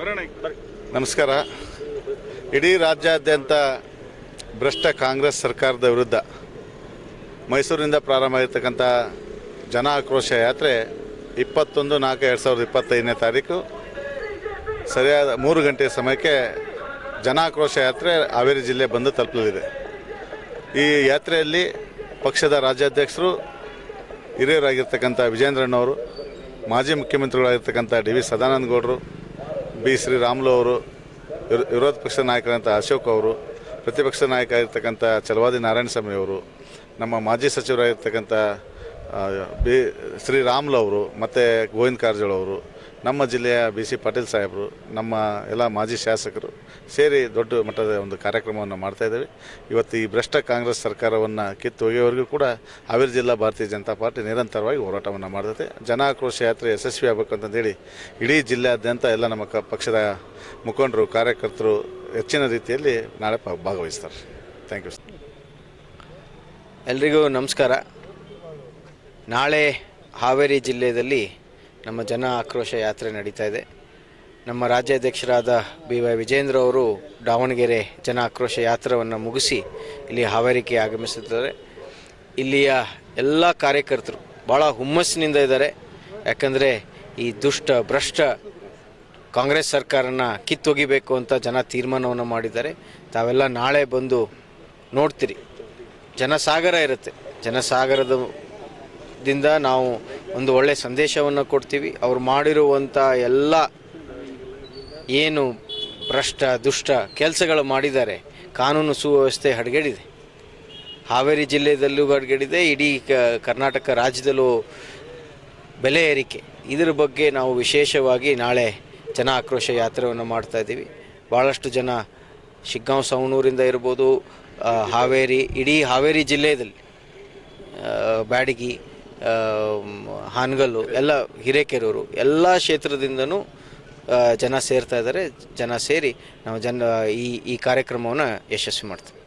ನಮಸ್ಕಾರ. ಇಡೀ ರಾಜ್ಯಾದ್ಯಂತ ಭ್ರಷ್ಟ ಕಾಂಗ್ರೆಸ್ ಸರ್ಕಾರದ ವಿರುದ್ಧ ಮೈಸೂರಿನಿಂದ ಪ್ರಾರಂಭ ಆಗಿರ್ತಕ್ಕಂಥ ಜನ ಆಕ್ರೋಶ ಯಾತ್ರೆ ಇಪ್ಪತ್ತೊಂದು ನಾಲ್ಕು ಎರಡು ಸಾವಿರದ ಇಪ್ಪತ್ತೈದನೇ ತಾರೀಕು ಸರಿಯಾದ ಮೂರು ಗಂಟೆ ಸಮಯಕ್ಕೆ ಜನಾಕ್ರೋಶ ಯಾತ್ರೆ ಹಾವೇರಿ ಜಿಲ್ಲೆ ಬಂದು ತಲುಪಲಿದೆ. ಈ ಯಾತ್ರೆಯಲ್ಲಿ ಪಕ್ಷದ ರಾಜ್ಯಾಧ್ಯಕ್ಷರು, ಹಿರಿಯರಾಗಿರ್ತಕ್ಕಂಥ ವಿಜೇಂದ್ರಣ್ಣವರು, ಮಾಜಿ ಮುಖ್ಯಮಂತ್ರಿಗಳಾಗಿರ್ತಕ್ಕಂಥ ಡಿ ವಿ ಸದಾನಂದ ಗೌಡರು ಬಿ ಶ್ರೀರಾಮುಲು ಅವರು, ವಿರೋ- ವಿರೋಧ ಪಕ್ಷದ ನಾಯಕರಂಥ ಅಶೋಕ್ ಅವರು, ಪ್ರತಿಪಕ್ಷ ನಾಯಕ ಆಗಿರ್ತಕ್ಕಂಥ ಚಲವಾದಿ ನಾರಾಯಣಸ್ವಾಮಿ ಅವರು, ನಮ್ಮ ಮಾಜಿ ಸಚಿವರಾಗಿರ್ತಕ್ಕಂಥ ಬಿ ಶ್ರೀರಾಮುಲು ಅವರು, ಮತ್ತು ಗೋವಿಂದ ಕಾರಜೋಳ ಅವರು ನಮ್ಮ ಜಿಲ್ಲೆಯ ಬಿ ಸಿ ಪಾಟೀಲ್ ಸಾಹೇಬರು, ನಮ್ಮ ಎಲ್ಲ ಮಾಜಿ ಶಾಸಕರು ಸೇರಿ ದೊಡ್ಡ ಮಟ್ಟದ ಒಂದು ಕಾರ್ಯಕ್ರಮವನ್ನು ಮಾಡ್ತಾ ಇದ್ದೇವೆ. ಇವತ್ತು ಈ ಭ್ರಷ್ಟ ಕಾಂಗ್ರೆಸ್ ಸರ್ಕಾರವನ್ನು ಕಿತ್ತು ಒಗೆಯವರೆಗೂ ಕೂಡ ಹಾವೇರಿ ಜಿಲ್ಲಾ ಭಾರತೀಯ ಜನತಾ ಪಾರ್ಟಿ ನಿರಂತರವಾಗಿ ಹೋರಾಟವನ್ನು ಮಾಡ್ತದೆ. ಜನಾಕ್ರೋಶ ಯಾತ್ರೆ ಯಶಸ್ವಿ ಆಗಬೇಕು ಅಂತಂದೇಳಿ ಇಡೀ ಜಿಲ್ಲೆಯಾದ್ಯಂತ ಎಲ್ಲ ನಮ್ಮ ಪಕ್ಷದ ಮುಖಂಡರು, ಕಾರ್ಯಕರ್ತರು ಹೆಚ್ಚಿನ ರೀತಿಯಲ್ಲಿ ನಾಳೆ ಭಾಗವಹಿಸ್ತಾರೆ. ಥ್ಯಾಂಕ್ ಯು ಎಲ್ರಿಗೂ ನಮಸ್ಕಾರ. ನಾಳೆ ಹಾವೇರಿ ಜಿಲ್ಲೆಯಲ್ಲಿ ನಮ್ಮ ಜನ ಆಕ್ರೋಶ ಯಾತ್ರೆ ನಡೀತಾ ಇದೆ. ನಮ್ಮ ರಾಜ್ಯಾಧ್ಯಕ್ಷರಾದ ಬಿ ವೈ ವಿಜೇಂದ್ರ ಅವರು ದಾವಣಗೆರೆ ಜನ ಆಕ್ರೋಶ ಯಾತ್ರವನ್ನು ಮುಗಿಸಿ ಇಲ್ಲಿ ಹಾವೇರಿಗೆ ಆಗಮಿಸುತ್ತಿದ್ದಾರೆ. ಇಲ್ಲಿಯ ಎಲ್ಲ ಕಾರ್ಯಕರ್ತರು ಭಾಳ ಹುಮ್ಮಸ್ಸಿನಿಂದ ಇದ್ದಾರೆ. ಯಾಕಂದರೆ ಈ ದುಷ್ಟ, ಭ್ರಷ್ಟ ಕಾಂಗ್ರೆಸ್ ಸರ್ಕಾರನ ಕಿತ್ತೊಗಿಬೇಕು ಅಂತ ಜನ ತೀರ್ಮಾನವನ್ನು ಮಾಡಿದ್ದಾರೆ. ತಾವೆಲ್ಲ ನಾಳೆ ಬಂದು ನೋಡ್ತೀರಿ. ಜನಸಾಗರ ಇರುತ್ತೆ. ಜನಸಾಗರದ ದಿಂದ ನಾವು ಒಂದು ಒಳ್ಳೆಯ ಸಂದೇಶವನ್ನು ಕೊಡ್ತೀವಿ. ಅವ್ರು ಮಾಡಿರುವಂಥ ಎಲ್ಲ ಏನು ಭ್ರಷ್ಟ, ದುಷ್ಟ ಕೆಲಸಗಳು ಮಾಡಿದ್ದಾರೆ. ಕಾನೂನು ಸುವ್ಯವಸ್ಥೆ ಹಡಗೆಡಿದೆ ಹಾವೇರಿ ಜಿಲ್ಲೆಯಲ್ಲೂ ಹಡಗೆಡಿದೆ ಇಡೀ ಕರ್ನಾಟಕ ರಾಜ್ಯದಲ್ಲೂ ಬೆಲೆ ಏರಿಕೆ. ಇದರ ಬಗ್ಗೆ ನಾವು ವಿಶೇಷವಾಗಿ ನಾಳೆ ಜನ ಆಕ್ರೋಶ ಯಾತ್ರೆಯನ್ನು ಮಾಡ್ತಾ ಇದ್ದೀವಿ. ಭಾಳಷ್ಟು ಜನ ಶಿಗ್ಗಾಂವ್, ಸವಣೂರಿಂದ ಇರ್ಬೋದು ಹಾವೇರಿ, ಇಡೀ ಹಾವೇರಿ ಜಿಲ್ಲೆಯಲ್ಲಿ ಬ್ಯಾಡಗಿ ಹಾನಗಲ್ಲು, ಎಲ್ಲ ಹಿರೇಕೆರೂರು, ಎಲ್ಲ ಕ್ಷೇತ್ರದಿಂದನೂ ಜನ ಸೇರ್ತಾ ಇದ್ದಾರೆ ಜನ ಸೇರಿ ನಾವು ಜನ, ಈ ಈ ಕಾರ್ಯಕ್ರಮವನ್ನು ಯಶಸ್ವಿ ಮಾಡ್ತೀವಿ.